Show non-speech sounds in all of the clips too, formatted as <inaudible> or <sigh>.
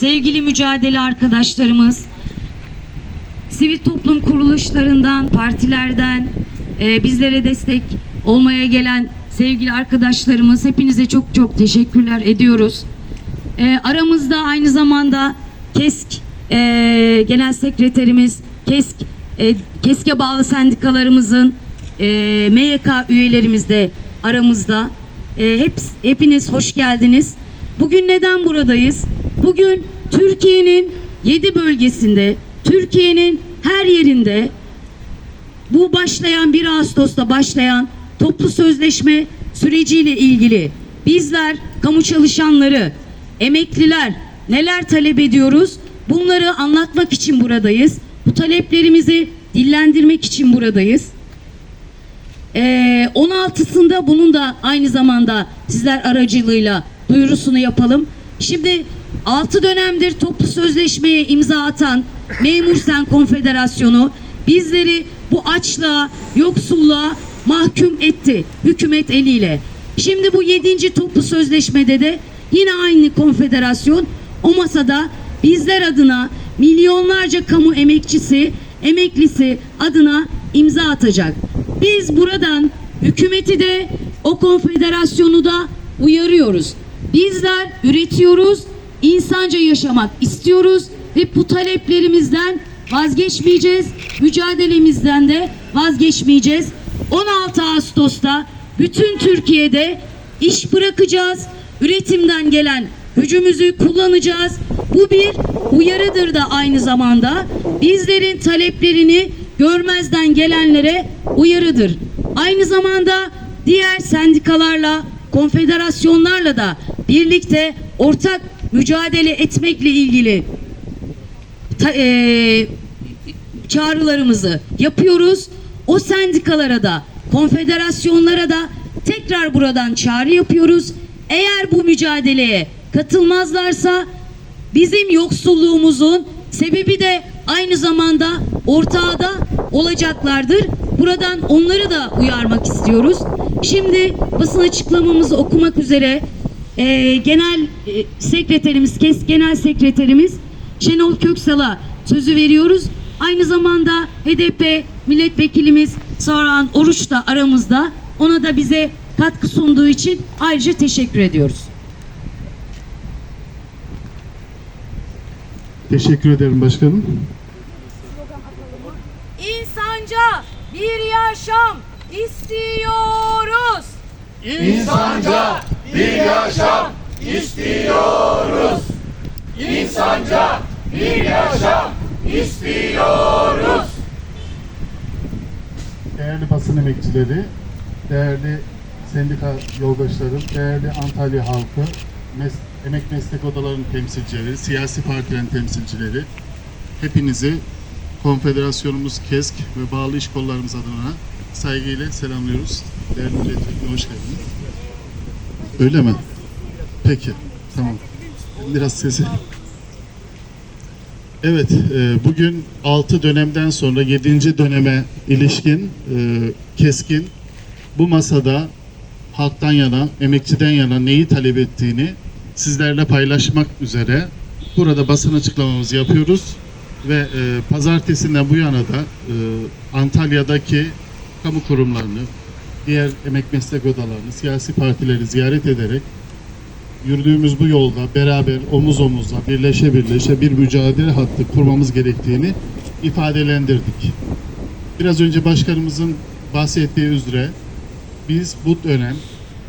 sevgili mücadele arkadaşlarımız, sivil toplum kuruluşlarından, partilerden e, bizlere destek olmaya gelen sevgili arkadaşlarımız hepinize çok çok teşekkürler ediyoruz. E, aramızda aynı zamanda KESK e, Genel Sekreterimiz, KESK e, KESK'e bağlı sendikalarımızın e, MYK üyelerimiz de aramızda. E, hep, hepiniz hoş geldiniz. Bugün neden buradayız? Bugün Türkiye'nin 7 bölgesinde, Türkiye'nin her yerinde bu başlayan 1 Ağustos'ta başlayan toplu sözleşme süreciyle ilgili bizler kamu çalışanları, emekliler neler talep ediyoruz? Bunları anlatmak için buradayız. Bu taleplerimizi dillendirmek için buradayız. Ee, 16'sında bunun da aynı zamanda sizler aracılığıyla duyurusunu yapalım. Şimdi 6 dönemdir toplu sözleşmeye imza atan Memur Sen Konfederasyonu bizleri bu açlığa, yoksulluğa mahkum etti hükümet eliyle. Şimdi bu 7. toplu sözleşmede de yine aynı konfederasyon o masada bizler adına milyonlarca kamu emekçisi, emeklisi adına imza atacak. Biz buradan hükümeti de o konfederasyonu da uyarıyoruz. Bizler üretiyoruz, insanca yaşamak istiyoruz ve bu taleplerimizden vazgeçmeyeceğiz. Mücadelemizden de vazgeçmeyeceğiz. 16 Ağustos'ta bütün Türkiye'de iş bırakacağız. Üretimden gelen gücümüzü kullanacağız. Bu bir uyarıdır da aynı zamanda. Bizlerin taleplerini görmezden gelenlere uyarıdır. Aynı zamanda diğer sendikalarla, konfederasyonlarla da birlikte ortak mücadele etmekle ilgili ta- eee, çağrılarımızı yapıyoruz. O sendikalara da, konfederasyonlara da tekrar buradan çağrı yapıyoruz. Eğer bu mücadeleye katılmazlarsa bizim yoksulluğumuzun sebebi de aynı zamanda ortağı da olacaklardır. Buradan onları da uyarmak istiyoruz. Şimdi basın açıklamamızı okumak üzere eee, genel eee, sekreterimiz, KES Genel Sekreterimiz Şenol Köksal'a sözü veriyoruz. Aynı zamanda HDP milletvekilimiz Saran Oruç da aramızda. Ona da bize katkı sunduğu için ayrıca teşekkür ediyoruz. Teşekkür ederim başkanım. İnsanca bir yaşam istiyoruz. İnsanca bir yaşam istiyoruz. İnsanca bir yaşam istiyoruz. Değerli basın emekçileri, değerli sendika yoldaşlarım, değerli Antalya halkı, mes- emek meslek odalarının temsilcileri, siyasi partilerin temsilcileri, hepinizi Konfederasyonumuz KESK ve bağlı iş kollarımız adına saygıyla selamlıyoruz. Değerli milletvekili hoş geldiniz. Öyle mi? Peki, tamam. Biraz sesi. Evet, e, bugün 6 dönemden sonra 7. döneme ilişkin e, keskin bu masada halktan yana, emekçiden yana neyi talep ettiğini sizlerle paylaşmak üzere burada basın açıklamamızı yapıyoruz ve e, pazartesinden bu yana da Antalya'daki kamu kurumlarını, diğer emek meslek odalarını, siyasi partileri ziyaret ederek yürüdüğümüz bu yolda beraber omuz omuza birleşe birleşe bir mücadele hattı kurmamız gerektiğini ifadelendirdik. Biraz önce başkanımızın bahsettiği üzere biz bu dönem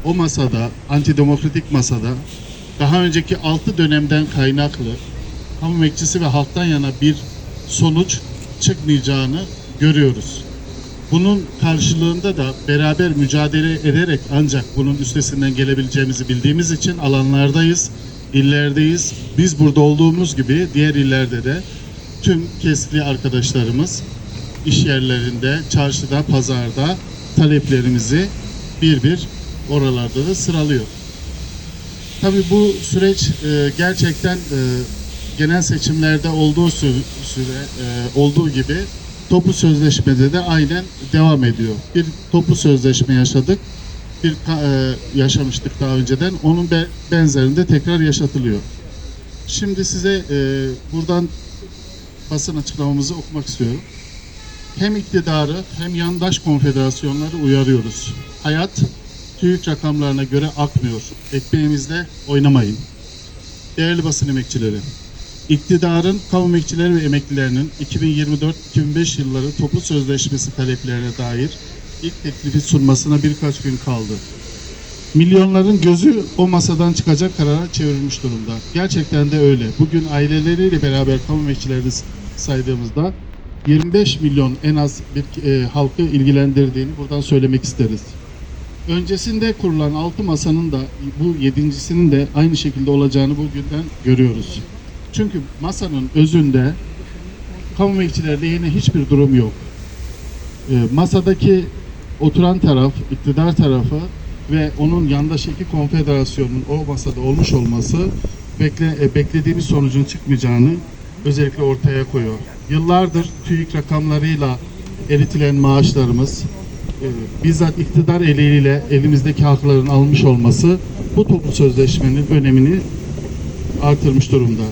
o masada, antidemokratik masada daha önceki 6 dönemden kaynaklı kamu emekçisi ve halktan yana bir sonuç çıkmayacağını görüyoruz. Bunun karşılığında da beraber mücadele ederek ancak bunun üstesinden gelebileceğimizi bildiğimiz için alanlardayız, illerdeyiz. Biz burada olduğumuz gibi diğer illerde de tüm kesli arkadaşlarımız iş yerlerinde, çarşıda, pazarda taleplerimizi bir bir oralarda da sıralıyor. Tabii bu süreç e, gerçekten e, genel seçimlerde olduğu sü- süre e, olduğu gibi toplu sözleşmede de aynen devam ediyor. Bir toplu sözleşme yaşadık. Bir e, yaşamıştık daha önceden. Onun be- benzerini de tekrar yaşatılıyor. Şimdi size e, buradan basın açıklamamızı okumak istiyorum. Hem iktidarı hem yandaş konfederasyonları uyarıyoruz. Hayat TÜİK rakamlarına göre akmıyor. Ekmeğimizle oynamayın. Değerli basın emekçileri, iktidarın kamu emekçileri ve emeklilerinin 2024-2025 yılları toplu sözleşmesi taleplerine dair ilk teklifi sunmasına birkaç gün kaldı. Milyonların gözü o masadan çıkacak karara çevrilmiş durumda. Gerçekten de öyle. Bugün aileleriyle beraber kamu emekçilerini saydığımızda 25 milyon en az bir e, halkı ilgilendirdiğini buradan söylemek isteriz. Öncesinde kurulan altı masanın da bu yedincisinin de aynı şekilde olacağını bugünden görüyoruz. Çünkü masanın özünde kamu emekçileri lehine hiçbir durum yok. E, masadaki oturan taraf, iktidar tarafı ve onun yandaş iki konfederasyonun o masada olmuş olması bekle, e, beklediğimiz sonucun çıkmayacağını özellikle ortaya koyuyor. Yıllardır TÜİK rakamlarıyla eritilen maaşlarımız, e, bizzat iktidar eliyle elimizdeki hakların almış olması bu toplu sözleşmenin önemini artırmış durumda.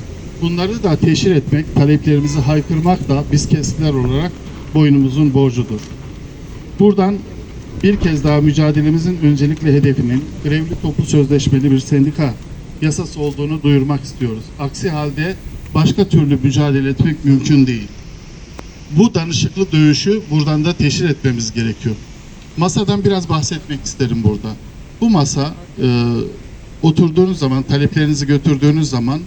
Bunları da teşhir etmek, taleplerimizi haykırmak da biz keskiler olarak boynumuzun borcudur. Buradan bir kez daha mücadelemizin öncelikle hedefinin grevli toplu sözleşmeli bir sendika yasası olduğunu duyurmak istiyoruz. Aksi halde başka türlü mücadele etmek mümkün değil. Bu danışıklı dövüşü buradan da teşhir etmemiz gerekiyor. Masadan biraz bahsetmek isterim burada. Bu masa e, oturduğunuz zaman, taleplerinizi götürdüğünüz zaman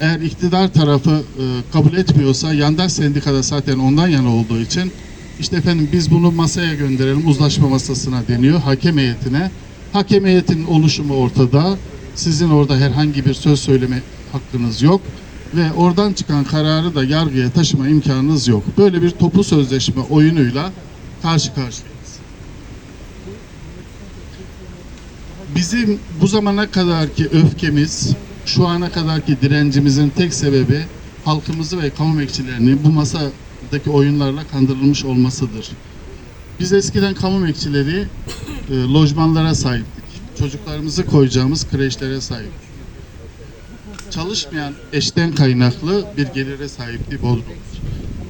eğer iktidar tarafı e, kabul etmiyorsa yandaş sendikada zaten ondan yana olduğu için işte efendim biz bunu masaya gönderelim uzlaşma masasına deniyor hakem heyetine. Hakem heyetinin oluşumu ortada. Sizin orada herhangi bir söz söyleme hakkınız yok ve oradan çıkan kararı da yargıya taşıma imkanınız yok. Böyle bir toplu sözleşme oyunuyla karşı karşıyayız. Bizim bu zamana kadarki öfkemiz, şu ana kadarki direncimizin tek sebebi halkımızı ve kamu emekçilerini bu masadaki oyunlarla kandırılmış olmasıdır. Biz eskiden kamu emekçileri e, lojmanlara sahiptik. Çocuklarımızı koyacağımız kreşlere sahiptik. Çalışmayan eşten kaynaklı bir gelire sahipti Bodrum'umuz.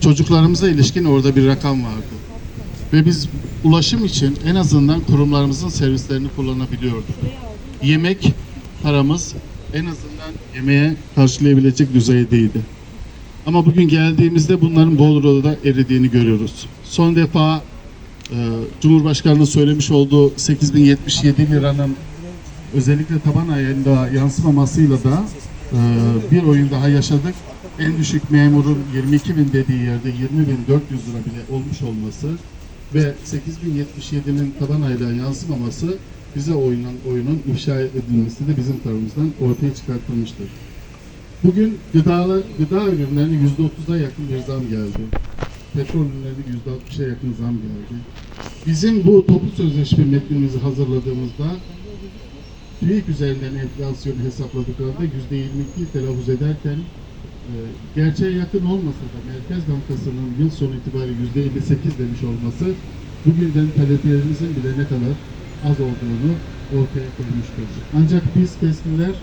Çocuklarımıza ilişkin orada bir rakam vardı. Ve biz ulaşım için en azından kurumlarımızın servislerini kullanabiliyorduk. Yemek paramız en azından yemeğe karşılayabilecek düzeydeydi. Ama bugün geldiğimizde bunların Bodrum'da eridiğini görüyoruz. Son defa e, Cumhurbaşkanı'nın söylemiş olduğu 8077 liranın özellikle taban ayında yansımamasıyla da e, bir oyun daha yaşadık. En düşük memurun 22 bin dediği yerde 20 bin 400 lira bile olmuş olması ve 8077'nin taban aylığa yansımaması bize oyunun, oyunun ifşa edilmesi de bizim tarafımızdan ortaya çıkartılmıştır. Bugün gıdalı, gıda ürünlerine %30'a yakın bir zam geldi. Petrol ürünlerine %60'a yakın zam geldi. Bizim bu toplu sözleşme metnimizi hazırladığımızda TÜİK üzerinden enflasyonu hesapladıklarında %22 telaffuz ederken e, gerçeğe yakın olmasa da Merkez Bankası'nın yıl sonu itibariyle %58 demiş olması bugünden taleplerimizin bile ne kadar az olduğunu ortaya koymuştur. Ancak biz keskinler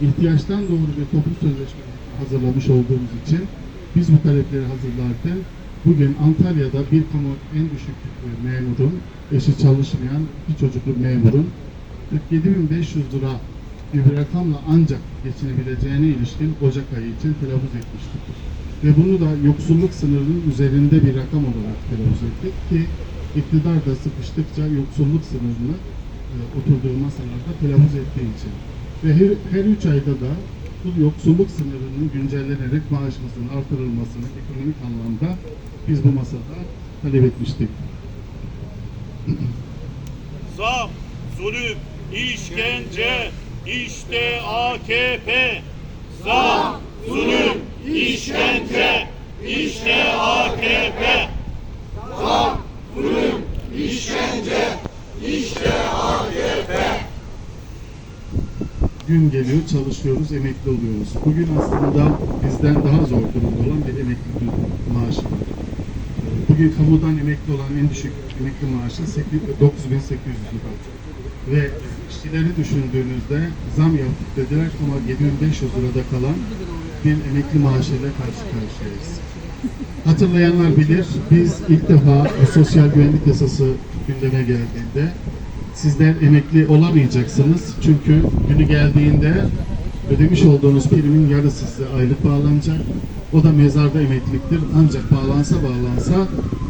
ihtiyaçtan doğru bir toplu sözleşme hazırlamış olduğumuz için biz bu talepleri hazırlarken bugün Antalya'da bir kamu en düşük memurun, eşi çalışmayan bir çocuklu memurun 47.500 lira bir rakamla ancak geçinebileceğine ilişkin Ocak ayı için telaffuz etmiştik. Ve bunu da yoksulluk sınırının üzerinde bir rakam olarak telaffuz ettik ki iktidar da sıkıştıkça yoksulluk sınırını e, oturduğu masalarda telaffuz ettiği için. Ve her, her üç ayda da bu yoksulluk sınırının güncellenerek maaşımızın artırılmasını ekonomik anlamda biz bu masada talep etmiştik. <clears throat> Zam, zulüm, işkence, işte AKP. Zam, zulüm, işkence, işte AKP. Gün geliyor, çalışıyoruz, emekli oluyoruz. Bugün aslında bizden daha zor durumda olan bir emekli maaşı var. Bugün kamudan emekli olan en düşük emekli maaşı 8 9800 lira. ve işçileri düşündüğünüzde zam yaptık dediler ama 7500 lirada kalan bir emekli maaşıyla karşı karşıyayız. Hatırlayanlar bilir, biz ilk defa bu sosyal güvenlik yasası gündeme geldiğinde sizler emekli olamayacaksınız. Çünkü günü geldiğinde ödemiş olduğunuz primin yarısı size aylık bağlanacak. O da mezarda emekliliktir. Ancak bağlansa bağlansa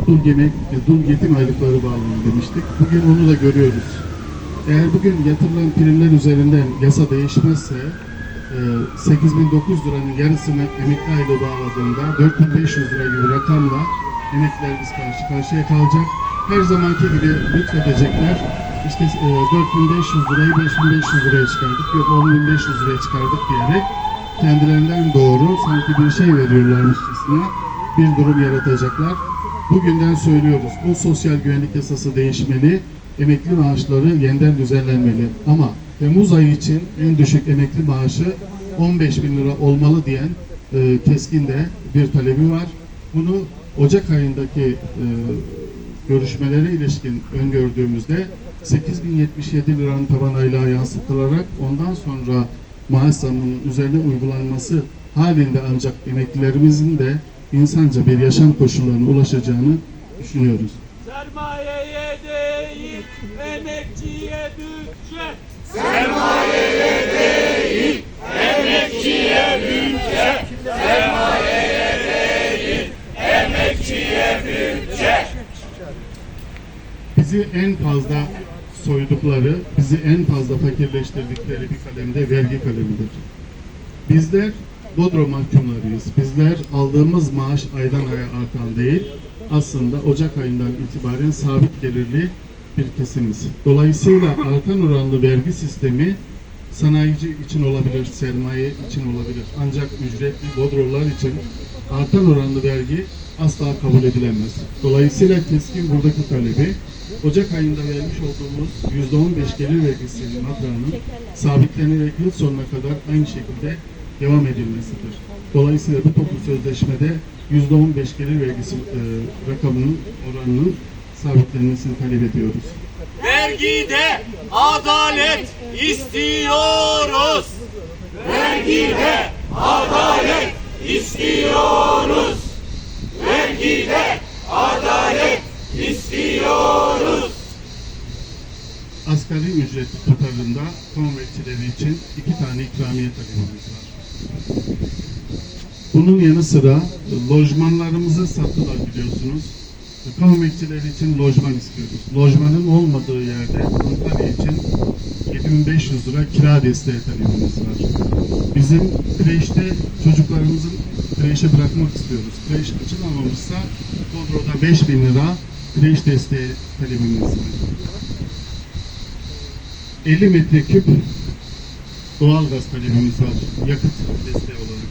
dul, yemek, dul yetim aylıkları bağlanır demiştik. Bugün onu da görüyoruz. Eğer bugün yatırılan primler üzerinden yasa değişmezse e, 8900 liranın yarısını emekli aylığı bağladığında 4500 lira gibi rakamla emeklilerimiz karşı karşıya kalacak. Her zamanki gibi lütfedecekler. İşte e, 4500 lirayı 5500 liraya çıkardık, yok 10500 liraya çıkardık diyerek kendilerinden doğru sanki bir şey veriyorlarmışçasına bir durum yaratacaklar. Bugünden söylüyoruz. Bu sosyal güvenlik yasası değişmeli. Emekli maaşları yeniden düzenlenmeli. Ama Temmuz ayı için en düşük emekli maaşı 15 bin lira olmalı diyen e, keskin de bir talebi var. Bunu Ocak ayındaki e, görüşmelere ilişkin öngördüğümüzde 8077 liranın taban aylığa yansıtılarak ondan sonra maaş zammının üzerine uygulanması halinde ancak emeklilerimizin de insanca bir yaşam koşullarına ulaşacağını düşünüyoruz. Sermayeye değil, emekçiye bütçe. Bizi en fazla soydukları, bizi en fazla fakirleştirdikleri bir kalemde vergi kalemidir. Bizler Bodrum mahkumlarıyız. Bizler aldığımız maaş aydan aya artan değil, aslında Ocak ayından itibaren sabit gelirli bir kesimiz. Dolayısıyla artan oranlı vergi sistemi sanayici için olabilir, sermaye için olabilir. Ancak ücretli bodrolar için artan oranlı vergi asla kabul edilemez. Dolayısıyla keskin buradaki talebi Ocak ayında vermiş olduğumuz %15 gelir vergisi matrağının sabitlenerek yıl sonuna kadar aynı şekilde devam edilmesidir. Dolayısıyla bu toplu sözleşmede %15 gelir vergisi e, rakamının oranının sabitlenmesini talep ediyoruz. Vergide adalet istiyoruz. Vergide adalet istiyoruz. Vergide adalet istiyoruz. Asgari ücret tutarında konvetçileri için iki tane ikramiye talebimiz var. Bunun yanı sıra lojmanlarımızı sattılar biliyorsunuz. Kamu emekçileri için lojman istiyoruz. Lojmanın olmadığı yerde Antalya için 7500 lira kira desteği talebimiz var. Bizim kreşte çocuklarımızın kreşe bırakmak istiyoruz. Kreş açılamamışsa Bodro'da 5000 lira kreş desteği talebimiz var. 50 metreküp doğalgaz talebimiz var. Yakıt desteği olarak.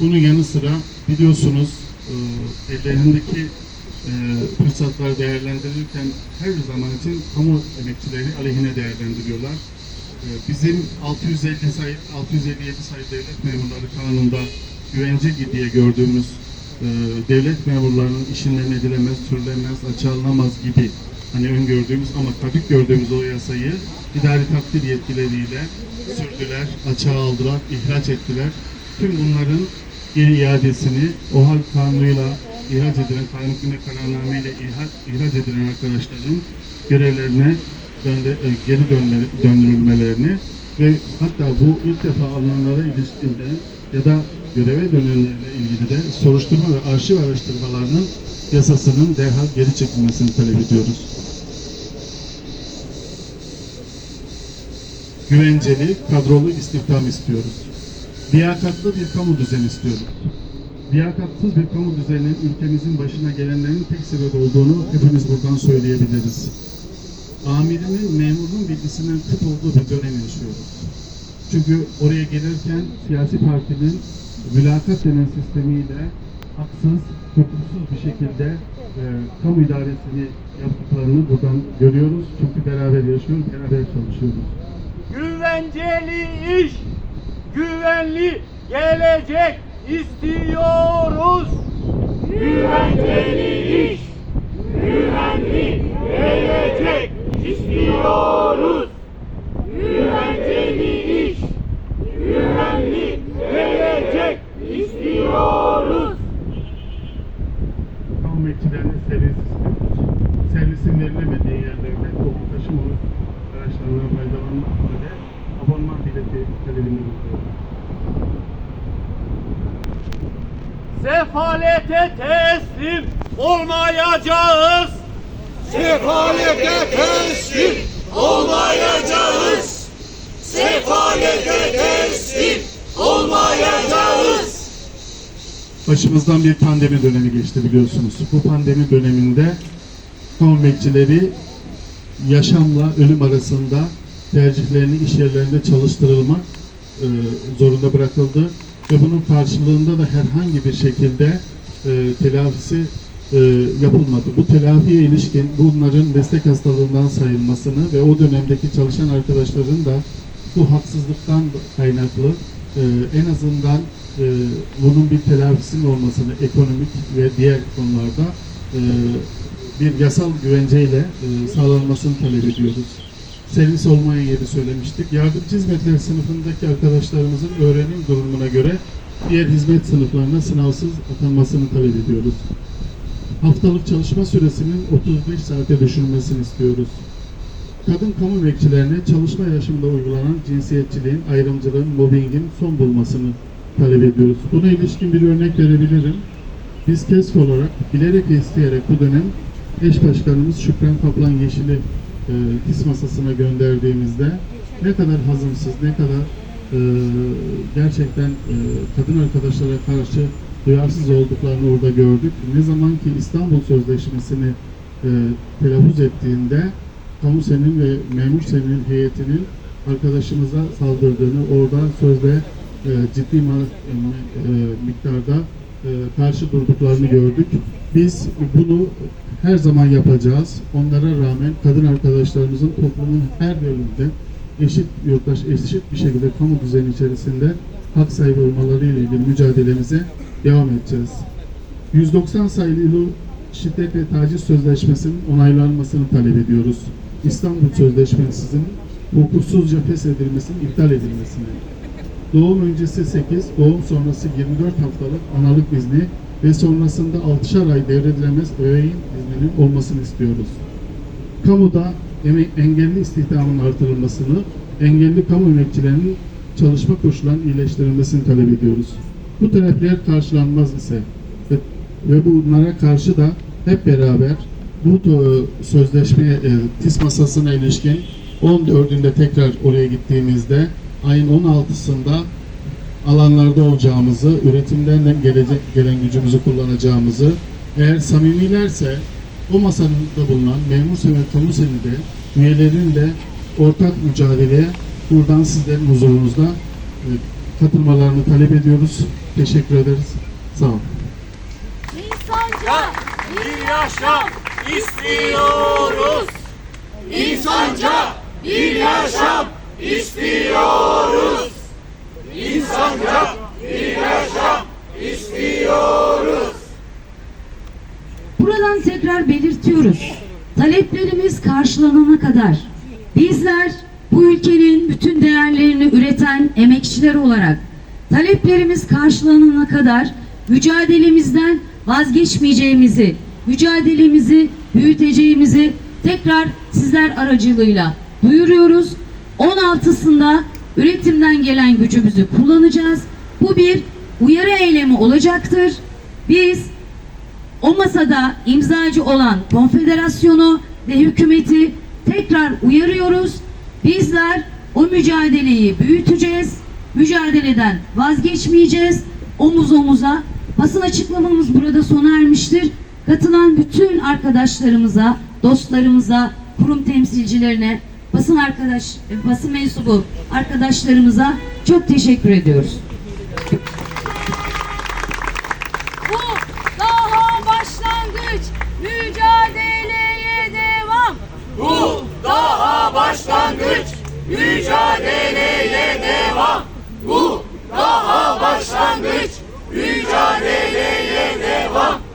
Bunun yanı sıra biliyorsunuz ellerindeki e, fırsatları değerlendirirken her zaman için kamu emekçileri aleyhine değerlendiriyorlar. E, bizim 650 sayı, 657 sayı devlet memurları kanununda güvence diye gördüğümüz e, devlet memurlarının işinden edilemez, sürülemez, açığa alınamaz gibi hani öngördüğümüz ama tabii gördüğümüz o yasayı idari takdir yetkileriyle sürdüler, açığa aldılar, ihraç ettiler. Tüm bunların geri iadesini OHAL kanunuyla ihraç edilen, kanun hükmünde kararnameyle ihraç, ihraç edilen arkadaşların görevlerine döndü, e, geri dönme, döndürülmelerini ve hatta bu ilk defa alınanlara ilişkinde ya da göreve dönenlerle ilgili de soruşturma ve arşiv araştırmalarının yasasının derhal geri çekilmesini talep ediyoruz. Güvenceli, kadrolu istihdam istiyoruz. Liyakatlı bir kamu düzeni istiyoruz. Liyakatsız bir kamu düzeninin ülkemizin başına gelenlerin tek sebep olduğunu hepimiz buradan söyleyebiliriz. Amirinin, memurun bilgisinden kıt olduğu bir dönem yaşıyoruz. Çünkü oraya gelirken siyasi partinin mülakat denen sistemiyle haksız, hukuksuz bir şekilde e, kamu idaresini yaptıklarını buradan görüyoruz. Çünkü beraber yaşıyoruz, beraber çalışıyoruz. Güvenceli iş, güvenli gelecek istiyoruz. Güvenceli iş, güvenli gelecek istiyoruz. istiyoruz. Güvenceli iş, güvenli gelecek istiyoruz. Kamu bekçilerinin servis istiyoruz. Servisin verilemediği yerlerde toplu taşıma araçlarına faydalanmak üzere abonman bileti talebini bulunuyoruz. Sefalete teslim olmayacağız. Sefalete teslim olmayacağız. Sefalete teslim olmayacağız. Başımızdan bir pandemi dönemi geçti biliyorsunuz. Bu pandemi döneminde kamu bekçileri yaşamla ölüm arasında tercihlerini iş yerlerinde çalıştırılmak e, zorunda bırakıldı ve bunun karşılığında da herhangi bir şekilde e, telafisi e, yapılmadı. Bu telafiye ilişkin bunların meslek hastalığından sayılmasını ve o dönemdeki çalışan arkadaşların da bu haksızlıktan kaynaklı e, en azından e, bunun bir telafisinin olmasını ekonomik ve diğer konularda e, bir yasal güvenceyle e, sağlanmasını talep ediyoruz. Servis olmayan yeri söylemiştik. Yardımcı hizmetler sınıfındaki arkadaşlarımızın öğrenim durumuna göre diğer hizmet sınıflarına sınavsız atanmasını talep ediyoruz. Haftalık çalışma süresinin 35 saate düşürülmesini istiyoruz. Kadın kamu bekçilerine çalışma yaşamında uygulanan cinsiyetçiliğin, ayrımcılığın, mobbingin son bulmasını talep ediyoruz. Buna ilişkin bir örnek verebilirim. Biz KESK olarak bilerek isteyerek bu dönem eş başkanımız Şükran Kaplan Yeşil'i e, KİS masasına gönderdiğimizde ne kadar hazımsız, ne kadar e, gerçekten e, kadın arkadaşlara karşı duyarsız olduklarını orada gördük. Ne zaman ki İstanbul Sözleşmesi'ni e, telaffuz ettiğinde kamu senin ve memur senin heyetinin arkadaşımıza saldırdığını orada sözde e, ciddi ma- e, miktarda e, karşı durduklarını gördük. Biz bunu her zaman yapacağız. Onlara rağmen kadın arkadaşlarımızın toplumun her bölümünde eşit yurttaş, eşit bir şekilde kamu düzeni içerisinde hak sahibi olmaları ile ilgili mücadelemize devam edeceğiz. 190 sayılı İLO Şiddet ve Taciz Sözleşmesi'nin onaylanmasını talep ediyoruz. İstanbul Sözleşmesi'nin hukuksuzca feshedilmesinin iptal edilmesini. Doğum öncesi 8, doğum sonrası 24 haftalık analık izni ve sonrasında 6'şar ay devredilemez öğeyin izninin olmasını istiyoruz. Kamuda engelli istihdamın artırılmasını, engelli kamu emekçilerinin çalışma koşullarının iyileştirilmesini talep ediyoruz. Bu talepler karşılanmaz ise ve, ve bunlara karşı da hep beraber bu to- sözleşmeye, e, TİS masasına ilişkin 14'ünde tekrar oraya gittiğimizde ayın 16'sında alanlarda olacağımızı, üretimden de gelecek gelen gücümüzü kullanacağımızı, eğer samimilerse o masanın da bulunan memur sever kamu senedi üyelerinin de ortak mücadeleye buradan sizlerin huzurunuzda e, katılmalarını talep ediyoruz. Teşekkür ederiz. Sağ olun. İnsanca Bir yaşam istiyoruz. İnsanca bir yaşam istiyoruz. İnsanca bir yaşam istiyoruz. Buradan tekrar belirtiyoruz. Taleplerimiz karşılanana kadar bizler bu ülkenin bütün değerlerini üreten emekçiler olarak taleplerimiz karşılanana kadar mücadelemizden vazgeçmeyeceğimizi, mücadelemizi büyüteceğimizi tekrar sizler aracılığıyla duyuruyoruz. 16'sında üretimden gelen gücümüzü kullanacağız. Bu bir uyarı eylemi olacaktır. Biz o masada imzacı olan konfederasyonu ve hükümeti tekrar uyarıyoruz. Bizler o mücadeleyi büyüteceğiz. Mücadeleden vazgeçmeyeceğiz. Omuz omuza. Basın açıklamamız burada sona ermiştir. Katılan bütün arkadaşlarımıza, dostlarımıza, kurum temsilcilerine, basın arkadaş, basın mensubu arkadaşlarımıza çok teşekkür ediyoruz. bu daha başlangıç. Mücadeleye devam. Bu daha başlangıç. Mücadeleye devam. Bu daha başlangıç. Mücadeleye devam.